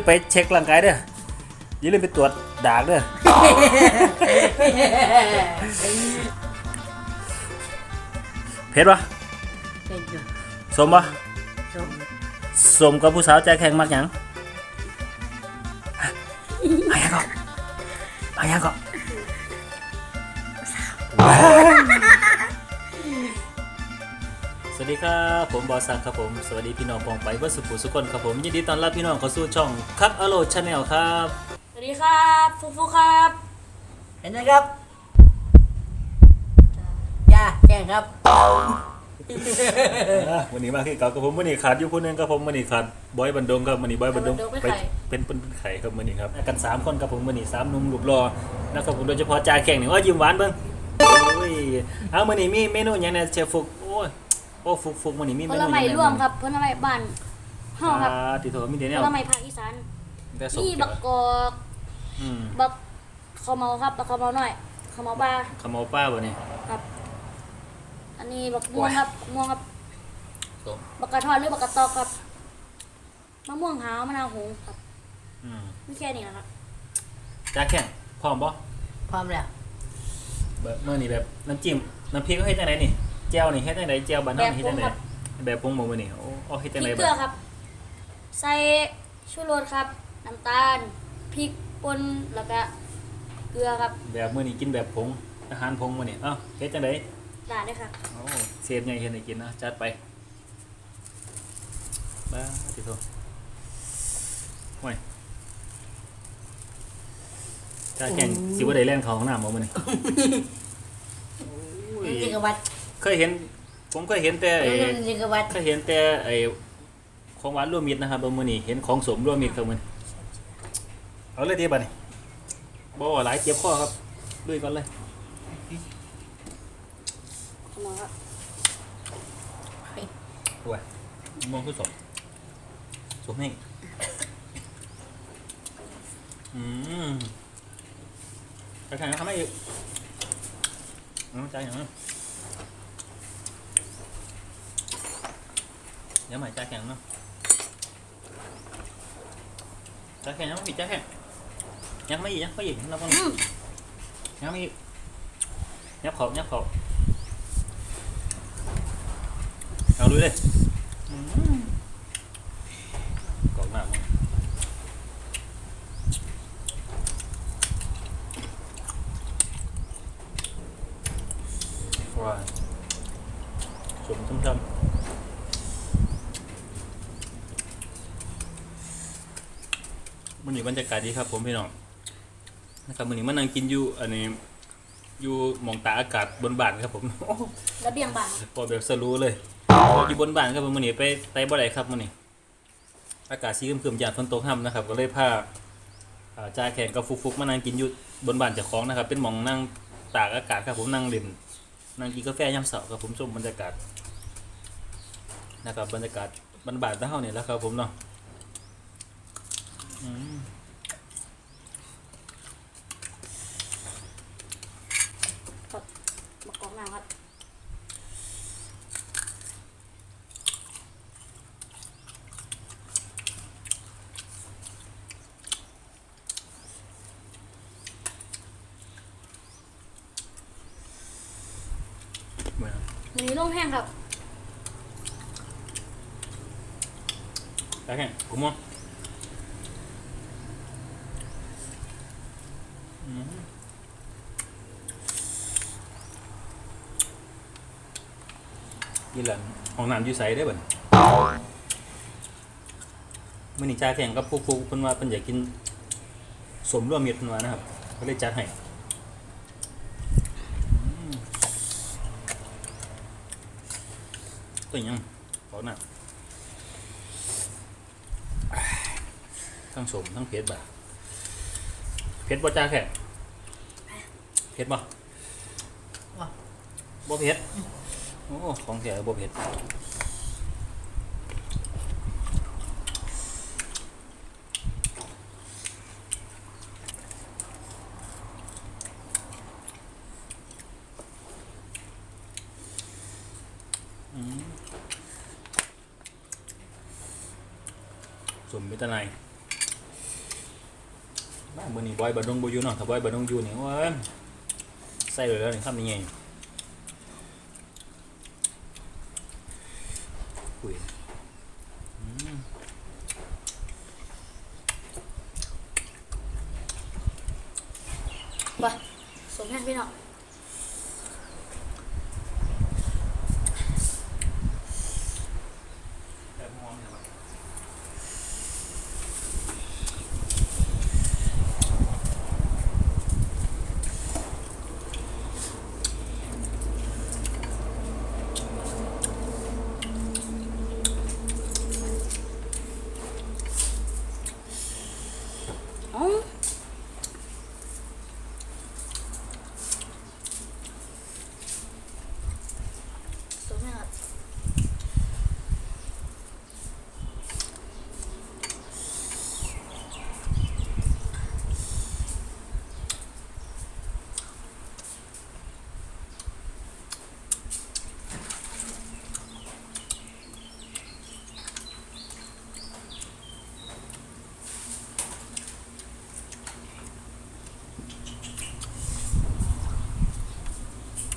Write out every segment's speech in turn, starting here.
มไปเช็คร่างกายเด้ออย่าลืมไปตรวจดากเด้อเผ็ดปะเป็นอยู่สมปะสมสมกับผู้สาวใจแข็งมากหยังมาหยังก็มาหยังก็สวั สดีครับผมบอสักครับผมสวัสดีพี่น้องปองไปเพื่อสุขุสุขคนครับผมยินดีต้อนรับพี่น้องเข้าสู่ช่องคักอโลชาแนลครับสวัสดีครับฟุกฟุกครับ เห็นนะครับจ้าแจ้งครับอะวันนี้มาคือเก่ากับผมวันนี้ขาดอยู่คนหนึงครับผมวันนี้ขาดบอยบันดงครับวันนี้บอยบันดงไปเป็นเป็นเป็นไข่ครับวันนี้ครับกันสามคนครับผมวันนี้สามหนุ่มหลุบรอนะครับผมโดยเฉพาะจ่าแข่งนี่ว่ายิ้มหวานเบิ่งโอ้ยเอาวันนี้มีเมนูหยังเนี่ยเชฟฟุกโอ้ย โอ้ฟุกฟุกวันนี้มีผเมนูลหยังไม้เนี่ยร่วมครับผลไม้บ้านห้องครับอ่าติโทมีเดียผเนี่ยลไม้ภาคอีสานแต่สมนี่เกี่ยบัวกกอกอืมบักขาวเมาครับบักขาวเมาหน่อยขาวเมาบ้าขมเอาป้าบ่นี่ครับ อันนี้บักม่วงครับม่วงครับสมบักกระทอนหรือบักกระตอกครับมะม่วงหาวมะนาวโหงครับอืมไม่แค่นี้นะครับจ่าแข่งพร้อมบ่พร้อมแล้วแบบเมื่อนี่แบบน้ำจิ้มน้ำพริกเขาเฮ็ดจังไดนี่ แจ่วนี่เฮ็ดจังไดแจ่วบ้านแบเฮาบนี่เฮ็ดผจังงไดครับแบบปรุงบ่มื้อนี่โอ้เอาเฮ็ดพจังริไดกบัเกลือดครับ ใส่ชูรสครับ น้ำตาลพริกป่นแล้วก็เกลือครับแบบมื้อนี้กินแบบผงอาหารผงมื้อนี้เอ้าเฮ็ดจังไดด่าด้วยครับโอ้เชฟใหญ่เฮ็ดให้กินนะจัดไปบ้าติโตโอ้ยจ่าแข่งสิบ่ได้แล่นเข้าห้องน้ำบ่มื้อนี้โอ้ยจิกวัด เคยเห็น ผมเคยเห็นแต่ไอ้จิกวัดเคยเห็นแต่ไอ้ของหวานรวมมิตรนะครับบ่มื้อนี้เห็นของสมรวมมิตรครับมื้อนี้เอาเลยดีบัดนี้บ่ว่าหลายเจ็บคอครับลุยก่อนเลยขาวเมาครับโอ้ยมองคือสมสมนี่อืมไปทางนั้นทำไมอีกเอ้าใจอย่างนั้น เดี๋ยวใหม่ใจแข็งเนาะใจแข็งยังไม่ผิดใจแข็งยังไม่อีกยังไม่อีกเราต้องยังไม่อีกยับขอบยับขอบเอาลุยเลยอืมกรอบมากมึงว้าวสมช้ำๆ มันอยู่บรรยากาศดีครับผมพี่น้องนะครับมันนี้มานั่งกินอยู่อันนี้อยู่หมองตากอากาศบนบ้านครับผมระเบียงบ้านครับพอแบบสรู้เลยอยู่บนบ้านครับมันนี้ไปไต่บ่ได้ครับมันนี้อากาศซีครึมๆยามฝนตกห่ำนะครับ ก็เลยพาอ่าจ่าแข่งกับฟุกๆมานั่งกินอยู่บนบ้านเจ้าของนะครับ เป็นหมองนั่งตากอากาศครับผมนั่งเล่นนั่งกินกาแฟยามเช้าครับผมชมบรรยากาศนะครับบรรยากาศบ้านๆเท่าเนี่ยแหล้วครับผมเนาะ อืมบักกอกน้ำครับเหมือนวันนี้ลงแห้งครับจ่าแข่งผมมองอืม ยี่หลังห้องน้ำอยู่ใสได้บ่นมื่อนี้จ่าแข่งกับพวกพวกเพิ่นว่าเพิ่นอยากกินสมร่วมมิตรเพิ่นว่านะครับก็เลยจัดให้อืมก็ยังขอหนักทั้งสมทั้งเผ็ดบ่ะเผ็ดบ่จ่าแข่งเผ็ดบ่บ่เผ็ด โอ้ ของเสียบเผ็ดอืมสมมิตรนบ้านมือนี่บอยบดงบอยู่เนาะถ้าบอยบดงอยู่นี่ว่าใส่เลยแล้วนี่ทำยังไง อุ้ยอืมไปสมแห้งพี่น้อง อ๋อสมแห้งครับ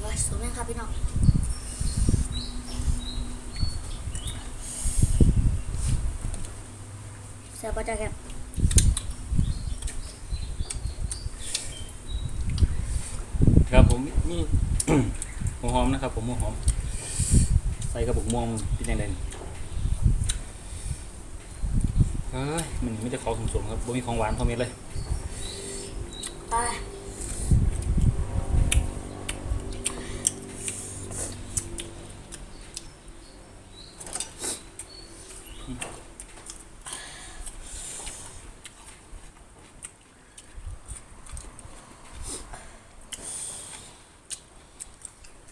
ไว้สมแห้งครับพี่น้องแซ่บปะจ๊ะแกครับผมมีหัวหอมนะครับ ผมหัวหอม ใส่กระบอกม่วงเป็นยังไงเฮ้ยมันไม่จะของสมๆครับบ่มีของหวานเท่าเม็ดเลยไป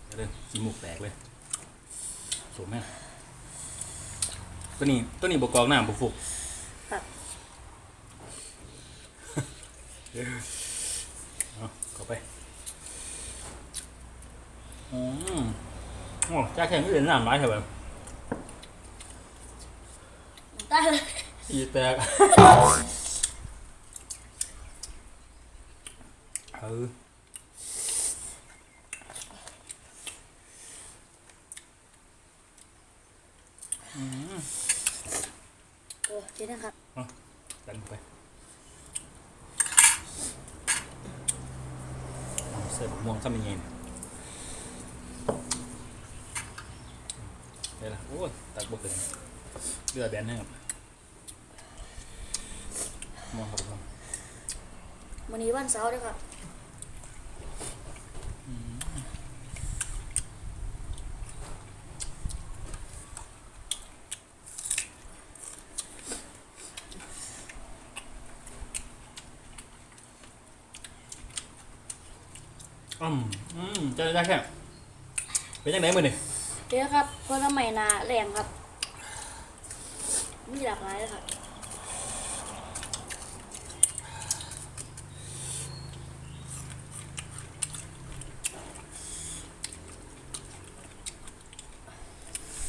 เดี๋ยวเดินกินหมูกแตกเลยสมแม่ ตัวนี้ตัวนี้บกกองน้ำบุฟุกครับ เอาเข้าไป อืมโอ้จ้าแข็งก็เดินน้ำร้ายเถอะแบบได้เลยอีแตกเออ โอ้เจ๊นะครับ ดันไปเอาเสิร์ฟม่วงซ้ำยังเนี่ยเดี๋ยวละโอ้ตักบกเลยเลือดแบนให้ครับมองครับผมวันนี้วันเสาร์ด้วยครับ มอืมเจะได้แค่เป็นยังไงมือนี่เจ๊ครับผลไม้นาแรงครับ มีหลากหลายเลยครับ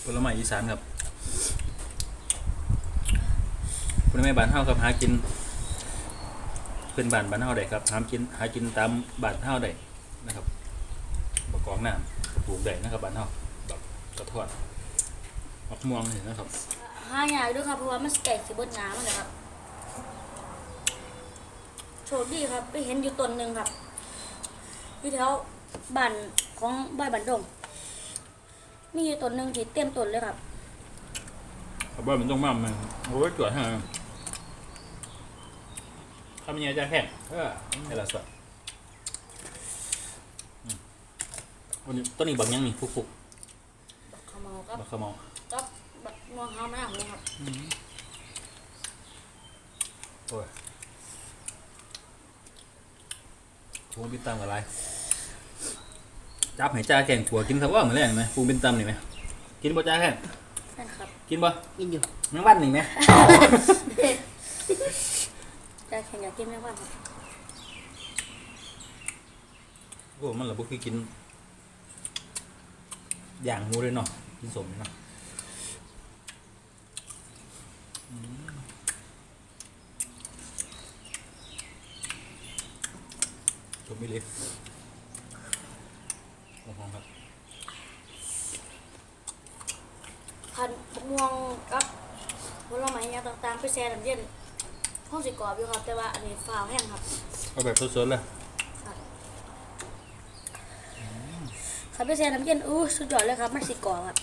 ผลไม้อีสานครับผลไม้บ้านเฮาครับหากินเป็นบ้านบ้านเฮาได้ครับหากินหากินตามบ้านเฮาได้ นะครับบกองน้ำปลูกได้นะครับบ้านเฮาแบบกระทอดมะม่วงนี่นะครับห้าอย่างด้วยครับเพราะว่ามันสแก่สิบนน้ำมันนะครับโชคดีครับไปเห็นอยู่ต้นหนึ่งครับอยู่แถวบ้านของบ้านบันดงมีอยู่ต้นหนึ่งที่เต็มต้นเลยครับเอาบ้านมันต้องมามันโอ้ยจวดฮะทำยังไงจ้าแค่เออให้ละสวยอืม วันนี้ต้นนี้บักยังนี่ฟุกบักขมอๆกับบักขมอกับบักม่วงห้าวหน้าของครับโอ้ยฟูงเป็นตำกับอะไรจับให้จ้าแข่งขัวกินสักว่าเหมือนแรงไหมฟูงเป็นตำนี่ไหมกินบ่จ้าแข่งนั่นครับกินบ่กินอยู่แมงวันนี่ไหม จะแข่งอยากกินไหมว่าครับโอ้มันระบุคือกิน อย่างหมูเลยเนาะกินสมเนาะถูกไม่เล็กโอ้โหครับพันมะม่วงกับผลไม้อย่างต่างๆไปแช่น้ำเย็นห้องสิกรอบอยู่ครับ แต่ว่าอันนี้ฟ้าวแห้งครับ เอาแบบสดๆเลย ครับไปแช่น้ำเย็นอู้สุดยอดเลยครับ มันสิกรอบครับ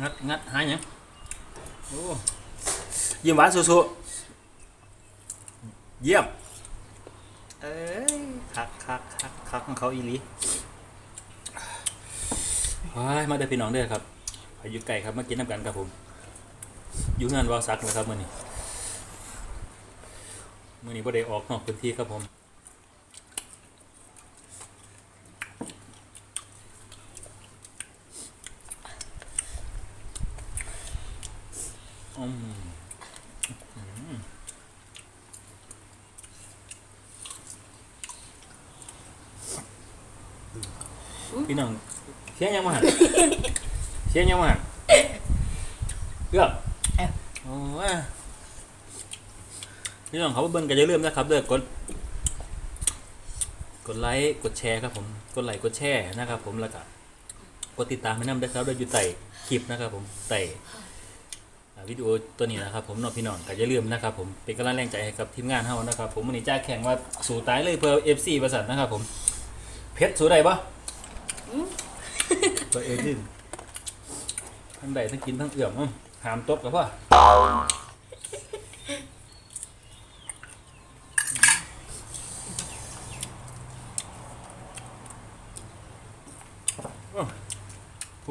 งัดงัดหายยังโอ้ยิ้มหวานสุดๆเยี่ยม เอ้ยคักคักคักคักของเขาอีหลีว้ายมาเด้อพี่น้องเด้อครับพายุไก่ครับมากินน้ำกันครับผม อยู่งานวาวซักนะครับมื่อนี้ มื่อนี้บ่ได้ออกนอกพื้นที่ครับผมอืมอืมพี่น้องเสียงยังมาหันเสียงยังมาหันเกือบโอ้ย พี่น้องเขาเบิ่งกันอย่าลืมนะครับเด้อกดกดไลค์กดแชร์ครับผมกดไลค์กดแชร์นะครับ ผมแล้วก็กดติดตามให้นำด้วยครับโดยอยู่ใต้คลิปนะครับ ผมใต้อ่าวิดีโอตัวนี้นะครับ ผมเน้องพี่น้องก็อย่าลืมนะครับ ผมเป็นกำลังแรงใจให้กับทีมงานเฮานะครับ ผมวันนี้จ้าแข่งว่าสู้ตายเลยเพื่อ FC ประสันนะครับ ผมเพชรสู้ได้ปะอืมตัวเอจินทั้งใดทั้งกินทั้งเอื่อมอื้อหามตบกับพ่อ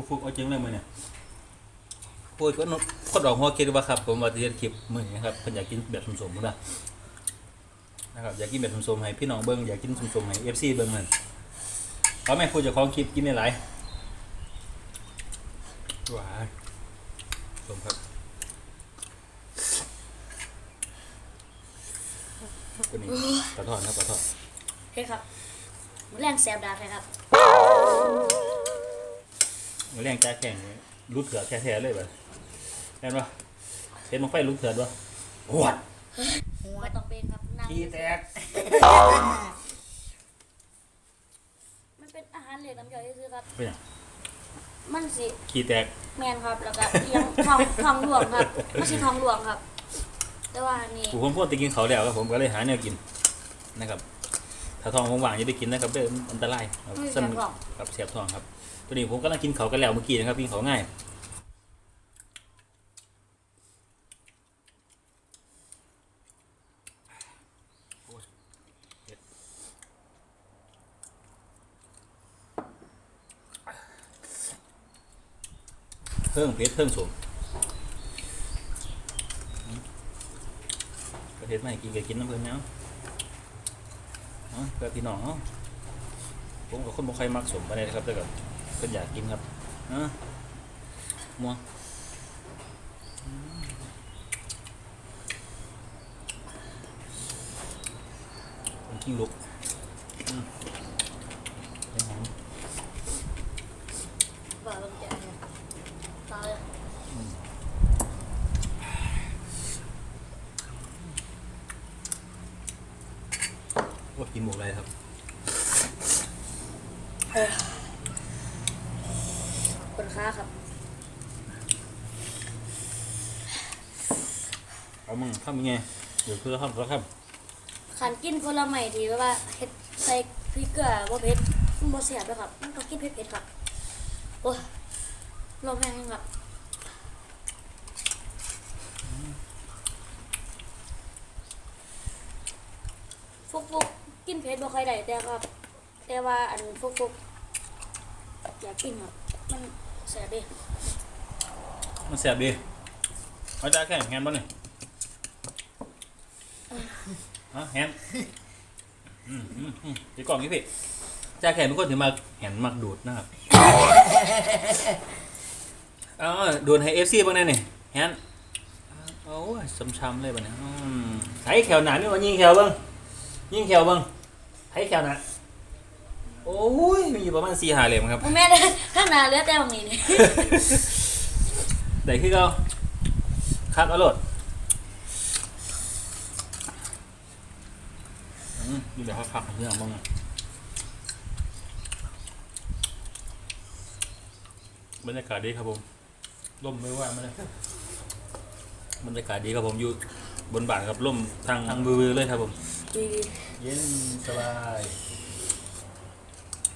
ฟุกเอาจริงเลยมือเนี่ยโอ้ยก็นคนอกหัวคิดว่าครับ ผมว่าจะเฮ็ดคลิปมือนี้ครับเพิ่นอยากกินแบบสมๆพุ่นนะนะครับอยากกินแบบสมๆให้พี่น้องเบิ่งอยากกินสมๆให้ FC เบิ่งนั่นเอาแม่พูดเจ้าของคลิปกินได้หลายว้ายสมครับตัวนี้ปลาทอดครับปลาทอด เฮ้ยครับแรงแสบดาบเลยครับ แรงจ้าแข่งนี่รูดเถือกแท้ๆเลยบัดแม่นบ่เห็นมันไฟรูดเถือกบ่หวดไม่ต้องเป็นครับนั่งขี้แตกมันเป็นอาหารเหลวน้ำย่อยซื่อๆครับ เป็นหยังมันสิขี้แตก แมนครับแล้วก็เอียงทองทองหลวงครับไม่ใช่ทองหลวงครับ แต่ว่าอันนี่ ผมผมพูดไปกินเขาวแล้วครับผมก็เลยหาแนวกินนะครับ ถ้าท้องว่างๆอย่าไปกินนะครับเด้อมันอันตรายครับไม่สั้ใช่นทอง ครับเสียบท้องครับ ตัวนี้ผมกำลังกินเขากันแล้วเมื่อกี้นะครับกินเขาง่ายเพิ่งเผ็ดเพิ่งสมประเทศใหม่กินก็กินน้ำเพิ่นแล้วเนาะเพื่อพี่น้องเนาะผมกับคนบ่ใครมักสมไปเลยนะครับแต่ก็ เพิ่นอยากกินครับเนาะมัวอืมคนกิ้งลุกอืมเป็นหยังบ่าลงแจกเนี่ยตายโอ้ยกินหมูอะไรครับ คนค้าครับ เอามึงทำยังไงเดี๋ยวคือเราทำเราทขันกินผลไม้ที่แบบว่าเฮ็ดใส่พริกเกลือบ่เผ็ดมันบ่แซ่บเลยครับมันต้องกินเผ็ดๆครับ โอ้ยลมแห้งครับฟุกฟุกๆกินเผ็ดบ่ค่อยได้แต่ครับ แต่ว่าอันฟุกฟุกๆอยากกินครับ มัน แซ่บดีำมันแสบดีเอาจ้าแข่งแฮนด์บ่เนี่ยฮะแฮนด์อืมอืมอืมเดี๋ยวกล่องนี้พี่จ้าแข่งเป็นคนถึงมาแฮนด์มักดูดนะครับเอาดูดให้เอฟซีบ้างแน่นี่แฮนด์โอ้ยช้ำๆเลยบ้านี้อืมไถแขวหนานี่ว่ายิงแขวเบ้างยิงแขวเบ้างไถแขวหนา โอ้ยมีอยู่ประมาณสี่หาเหลมครับแม่ได้ข้างนาเหลือแต่บางนี้นี่ไหนคือเขาคักอารมณ์นี่เดี๋ยวเขาคักเนื้อมั่งบรรยากาศดีครับผมล่มไม่ว่าไม่ได้บรรยากาศดีครับผมอยู่บนบ่านกับล่มทางทางบือเลยครับผมเย็นสบาย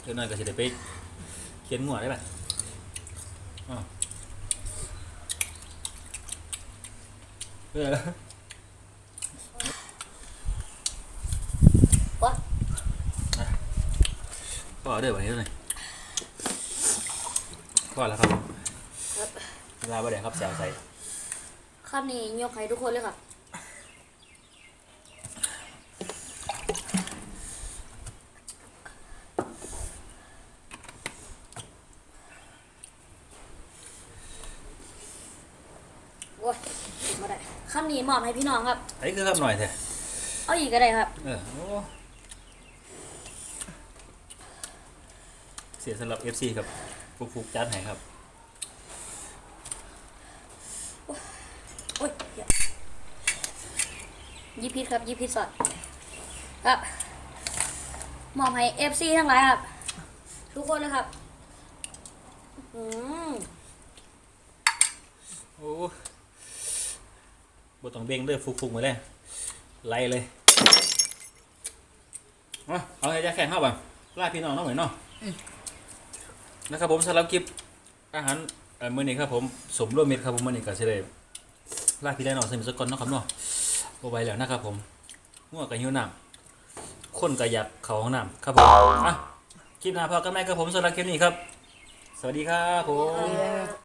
ดี๋ยวหน่อยก็จะได้ไปเขียนหัวได้ป่ะอ้าวเออวะก็เอาเด้อไปเท่าไหร่ก็แล้วครับผมครับเวลาบ่ได้ครับแซวใส่คำนี้ยกให้ทุกคนเลยครับโอ้ยมาได้คำ นี้มอบให้พี่น้องครับไอ้คือครับหน่อยเถอะเอาอีกก็ได้ครับ เออโอ้เสียสำหรับ FC ครับฟุกฟุกๆจัดให้ครับโอ้ยเดี๋ยวยิบพิษครับยิบพิษสดครับมอบให้เอฟซีทั้งหลายครับ ทุกคนเลยครับอืม โอ้ บต้องเบ่งเด้อฟุกฟุกๆมาเลยไล่เลยเอาเอาให้จะแข่งเข้าบ้างลาพี่น้องน้องเหมือนเนาะนะครับผมสำหรับคลิปอาหารเอ่อมื้อนี้ครับผมสมร่วมมิตรครับผมมื้อนี้ก็สิได้ลาพี่ได้น้องสมิทสกอนเนาะครับเนาะบ่ไหวแล้วนะครับผมง่วงก็หิวน้ำคนก็อยากเข้าห้องน้ำครับผมอะคลิปหน้าพอกันไหมครับผมสำหรับคลิปนี้ครับ สวัสดีครับผม